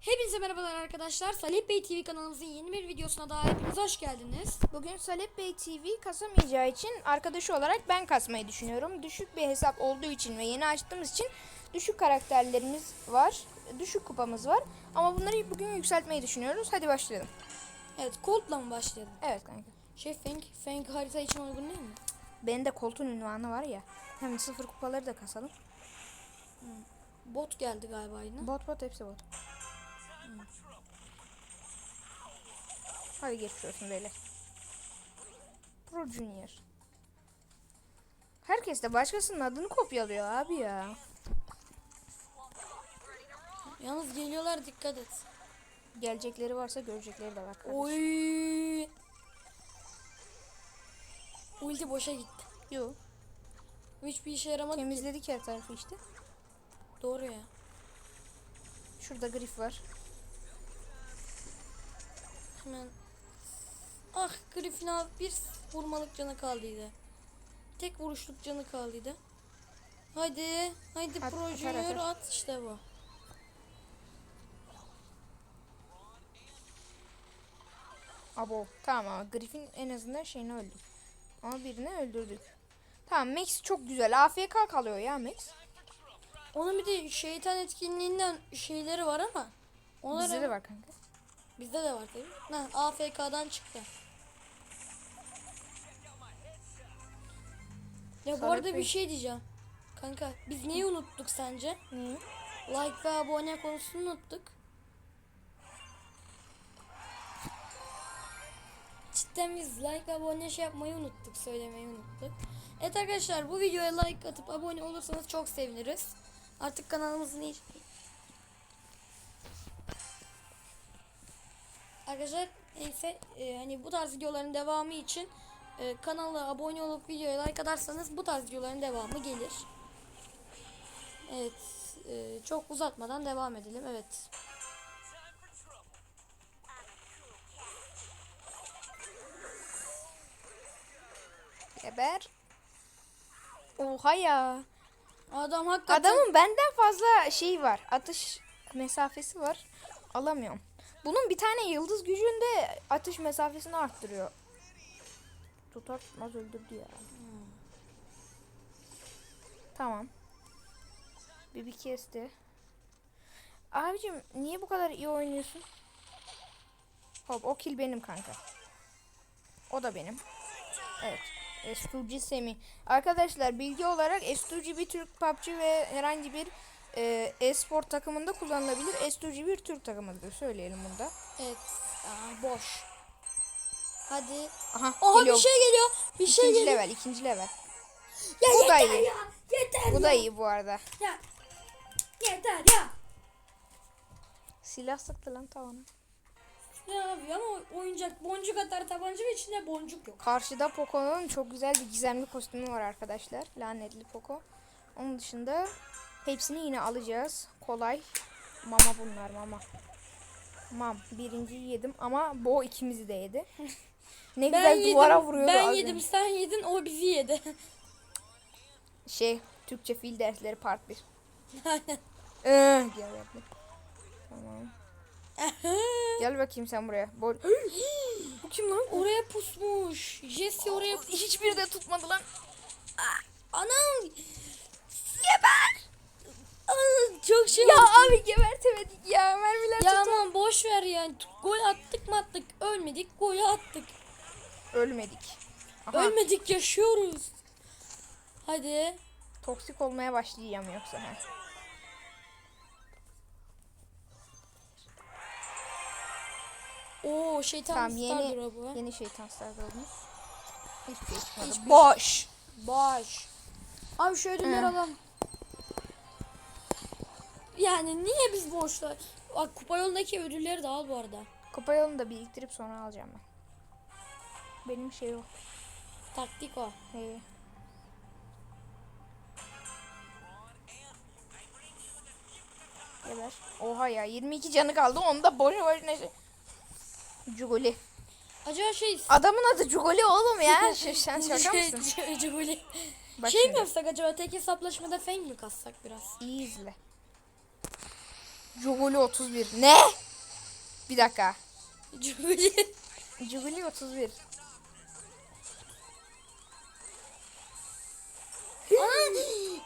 Hepinize merhabalar arkadaşlar. Salih Bey TV kanalımızın yeni bir videosuna daha hepiniz hoş geldiniz. Bugün Salep Bey TV kasamayacağı için arkadaşı olarak ben kasmayı düşünüyorum. Düşük bir hesap olduğu için ve yeni açtığımız için düşük karakterlerimiz var. Düşük kupamız var. Ama bunları bugün yükseltmeyi düşünüyoruz. Hadi başlayalım. Evet, Colt'la mı başlayalım? Evet kanka. Şey Feng, Feng harita için uygun değil mi? Benim de koltuğun ünvanı var ya. Hem sıfır kupaları da kasalım. Bot geldi galiba yine. Bot bot hepsi bot. Hadi geçmiş olsun beyler. Pro Junior. Herkes de başkasının adını kopyalıyor abi ya. Yalnız geliyorlar dikkat et. Gelecekleri varsa görecekleri de var. kardeşim. Oy. Ulti boşa gitti. Yo. Hiçbir işe yaramadı. ki. Temizledik her tarafı işte. Doğru ya. Şurada grif var. Hemen. Ah Griffin abi bir vurmalık canı kaldıydı. Tek vuruşluk canı kaldıydı. Hadi. Hadi At, Pro atar, atar. at işte bu. Abo. Tamam ama grifin en azından şeyini öldü. Ama birini öldürdük. Tamam Max çok güzel. AFK kalıyor ya Max. Onun bir de şeytan etkinliğinden şeyleri var ama. Onlar Bizde de var kanka. Bizde de var tabii. Ha, AFK'dan çıktı. Ya bu Samet arada bir şey diyeceğim. Kanka biz neyi unuttuk sence? Neyi? Like ve abone konusunu unuttuk. Cidden biz like abone şey yapmayı unuttuk. Söylemeyi unuttuk. Evet arkadaşlar bu videoya like atıp abone olursanız çok seviniriz. Artık kanalımızın Arkadaşlar neyse e, hani bu tarz videoların devamı için e, kanala abone olup videoya like atarsanız bu tarz videoların devamı gelir. Evet. e, çok uzatmadan devam edelim. Evet. Geber. Oha ya. Adam hakikaten Adamın benden fazla şey var. Atış mesafesi var. Alamıyorum. Bunun bir tane yıldız gücünde atış mesafesini arttırıyor. Tutar tutmaz öldürdü ya. Tamam. Bir bir kesti. Abicim niye bu kadar iyi oynuyorsun? Hop o kill benim kanka. O da benim. Evet. Estuci Semi. Arkadaşlar bilgi olarak Estuci bir Türk PUBG ve herhangi bir e-spor takımında kullanılabilir. Estuci bir Türk takımıdır. Söyleyelim bunda. evet. Aa, boş. Hadi. Aha Oha bir şey geliyor. Bir şey ikinci geliyor. level, ikinci level. Ya Bu da iyi. ya. Yeter Bu da ya. iyi bu arada. Ya. Yeter ya. Silah sıktı lan tavana. Ya abi ama oyuncak boncuk atar tabanca ve içinde boncuk yok. Karşıda Poco'nun çok güzel bir gizemli kostümü var arkadaşlar. Lanetli Poco. Onun dışında hepsini yine alacağız. Kolay. Mama bunlar mama. Mam. Birinciyi yedim ama Bo ikimizi de yedi. Ne güzel duvara vuruyordu Ben yedim önce. sen yedin o bizi yedi. Şey Türkçe fiil dersleri part 1. Aynen. Ee, geberdi. Tamam. Gel bakayım sen buraya. Bo Bu kim lan? oraya pusmuş. Jesse oraya pusmuş. Hiçbiri de tutmadı lan. Anam. Geber. Çok şey Ya oldu. abi gebertemedik ya. Mermiler Ya aman boş ver yani. Gol attık mı attık. Ölmedik. Golü attık. Ölmedik. Aha, Ölmedik yaşıyoruz. Hadi. Toksik olmaya başlayacağım yoksa. Ha. Oo şeytan Tamam star yeni drop'u. yeni şeytan stardı olmuş. Hiçbir şey çıkmadı. Hiçbir Boş. Boş. Abi şu ödülleri Hı. alalım. Yani niye biz boşlar? Bak kupa yolundaki ödülleri de al bu arada. Kupa yolunu da biriktirip sonra alacağım ben. Benim şey o. Taktik o. Hey. Geber. Oha ya 22 canı kaldı. Onu da boşu boşuna şey. Cuguli. Acaba şey... Adamın adı Cuguli oğlum ya. Sen şaka mısın? Cuguli. Bak Şey mi şimdi. yapsak acaba tek hesaplaşmada feng mi kassak biraz? İyi izle. Juguli 31. Ne? Bir dakika. Jubilee. Juguli 31.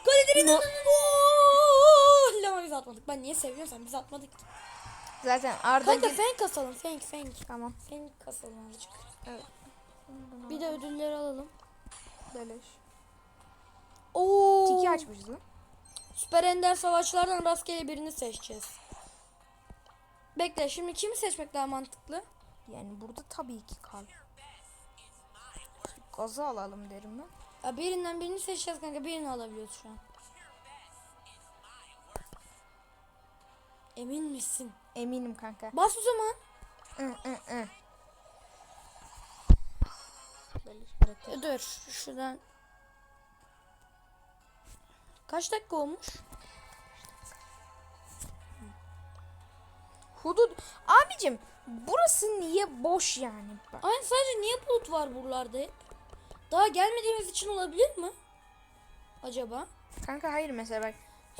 Kalederin no. gol. Ama biz atmadık. Ben niye seviyorsam biz atmadık. Zaten Arda Kanka gir- fenk kasalım. Fenk fenk. Tamam. Fenk kasalım azıcık. Evet. Bir de ödülleri alalım. Beleş. Oo. Tiki açmışız lan. Süper Ender savaşçılardan rastgele birini seçeceğiz. Bekle şimdi kimi seçmek daha mantıklı? Yani burada tabii ki kal. Gazı alalım derim ben. Ya birinden birini seçeceğiz kanka. Birini alabiliyoruz şu an. Emin misin? Eminim kanka. Bas o zaman. Hı, hı, hı. Beleş hareket. Dur şuradan. Kaç dakika olmuş? Hudut. Abicim burası niye boş yani? Bak. Aynen sadece niye bulut var buralarda hep? Daha gelmediğimiz için olabilir mi? Acaba? Kanka hayır mesela bak.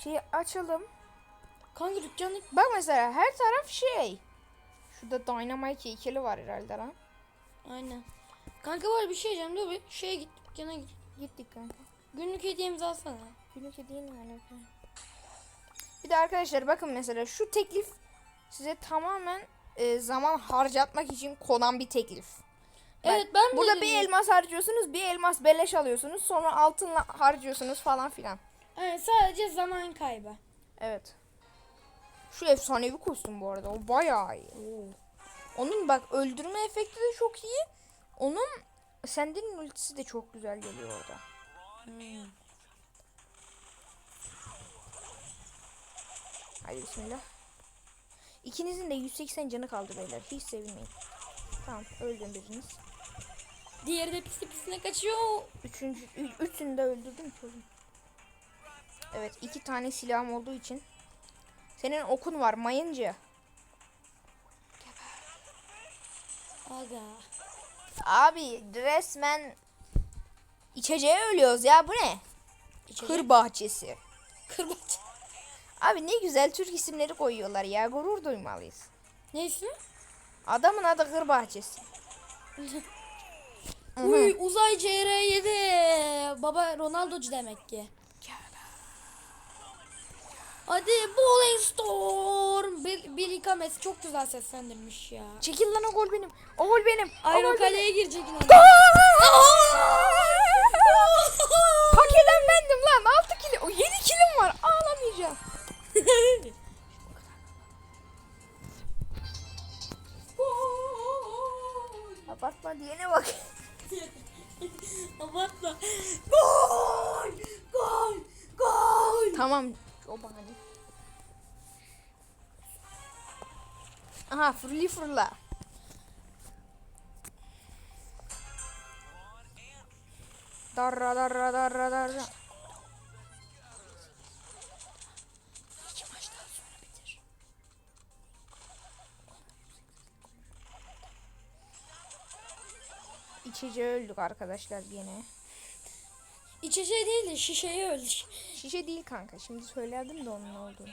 Şeyi açalım. Kanka dükkanı... Bak mesela her taraf şey. Şurada Dynamite ikili var herhalde lan. Aynen. Kanka var bir şey diyeceğim. Dur bir şeye git dükkana git. Gittik kanka. Günlük hediyemizi alsana. Günlük hediye ne alaka? Bir de arkadaşlar bakın mesela şu teklif size tamamen e, zaman harcatmak için konan bir teklif. Evet ben Burada bir elmas harcıyorsunuz, bir elmas beleş alıyorsunuz, sonra altınla harcıyorsunuz falan filan. Aynen sadece zaman kaybı. Evet. Şu efsanevi kostüm bu arada. O bayağı iyi. Onun bak öldürme efekti de çok iyi. Onun Sendin'in ultisi de çok güzel geliyor orada. Hmm. Hadi bismillah. İkinizin de 180 canı kaldı beyler. Hiç sevinmeyin. Tamam öldüm biriniz. Diğeri de pisi pisine kaçıyor. Üçüncü, ü- üçünü de öldürdüm çocuğum. Evet iki tane silahım olduğu için. Senin okun var mayıncı. Aga. Abi resmen içeceğe ölüyoruz ya bu ne? İçecek. Kır bahçesi. Kırbaç. Abi ne güzel Türk isimleri koyuyorlar ya gurur duymalıyız. Ne ismi? Adamın adı Kır bahçesi. Uy uzay CR7. Baba Ronaldo'cu demek ki. Hadi Bowling Storm. Bill, Bill Ikames çok güzel seslendirmiş ya. Çekil lan o gol benim. O gol benim. Ayrı kaleye girecek yine. Bahane. Aha fırlı fırla. Darra darra darra darra. İçeceği öldük arkadaşlar yine. İçeceği değil de şişeye öldü. Şişe değil kanka. Şimdi söylerdim de onun olduğunu.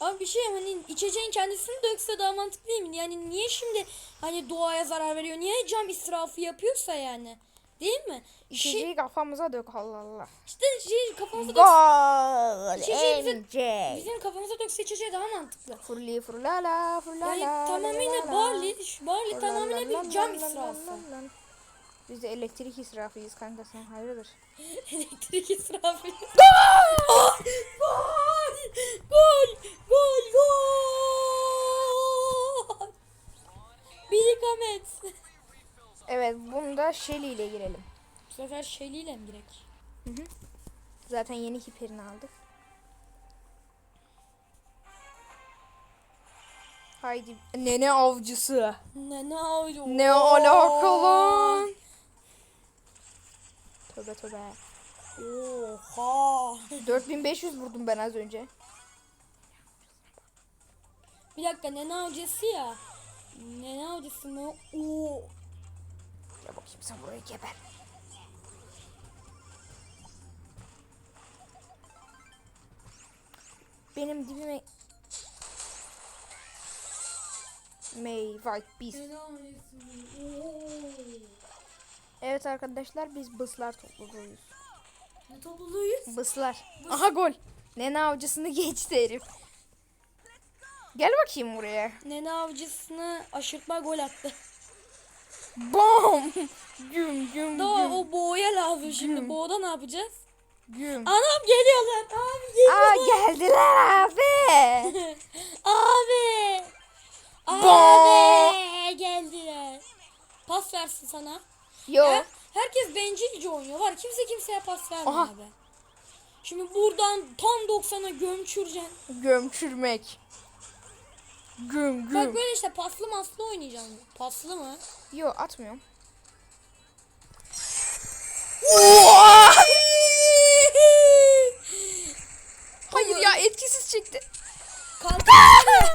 Abi bir şey hani içeceğin kendisini dökse daha mantıklı değil mi? Yani niye şimdi hani doğaya zarar veriyor? Niye cam israfı yapıyorsa yani? Değil mi? Şey, İçeceği kafamıza dök Allah Allah. işte şey kafamıza dökse, Gol. İçeceği bize- Ence. bizim kafamıza dökse içeceği daha mantıklı. Fırlı fırlala fırlala. Yani tamamıyla barley, barley tamamıyla bir cam israfı. Biz de elektrik israfıyız kanka sen hayırdır? Elektrik israfı. Gol! Gol! Gol! Gol! Gol! Evet bunu da Shelly ile girelim. Bu sefer Shelly ile mi girek? Zaten yeni hiperini aldık. Haydi nene avcısı. Ne ne oldu? Ne alaka lan? Tövbe tövbe. Oha. 4500 vurdum ben az önce. Bir dakika ne avcısı ya? Ne avcısı mı? Oo. Kimse burayı geber. Benim dibime... May White Beast. Evet arkadaşlar biz bıslar topluluğuyuz. Ne topluluğuyuz? Bıslar. Bıs Aha gol. Nene avcısını geçti herif. Gel bakayım buraya. Nene avcısını aşırtma gol attı. Bom. Güm güm Daha güm. o boğaya lazım şimdi. Güm. Boğda ne yapacağız? güm. Anam geliyorlar. Abi Aa geliyorlar. geldiler abi. Abi. Abi geldiler. Pas versin sana. Yo. Her- herkes bencilce oynuyor. Var kimse kimseye pas vermiyor Aha. abi. Şimdi buradan tam 90'a gömçüreceksin. Gömçürmek. Güm Bak güm. böyle işte paslı maslı oynayacaksın. Paslı mı? Yo atmıyorum. Hayır ya etkisiz çıktı. Kalkan var.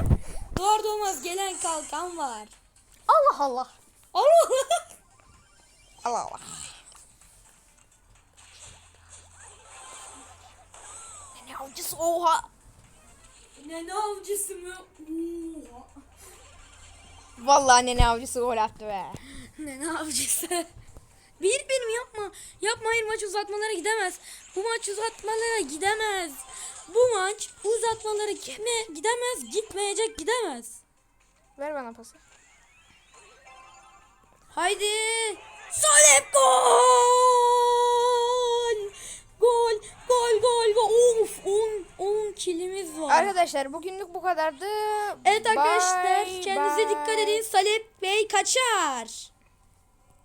Doğar doğmaz gelen kalkan var. Allah Allah. Allah. Allah Allah. Ne avcısı oha. ne ne avcısı mı? Oha. Vallahi nene avcısı gol attı be. Ne ne avcısı? Bir benim yapma. Yapma hayır maç uzatmalara gidemez. Bu maç uzatmalara gidemez. Bu maç uzatmalara gitme, gidemez. Gitmeyecek gidemez. Ver bana pası. Haydi. Salep gol! Gol, gol, gol, gol. Of 10 10 kilimiz var. Arkadaşlar bugünlük bu kadardı. Evet arkadaşlar Bye kendinize dikkat bye. edin. Salep Bey kaçar.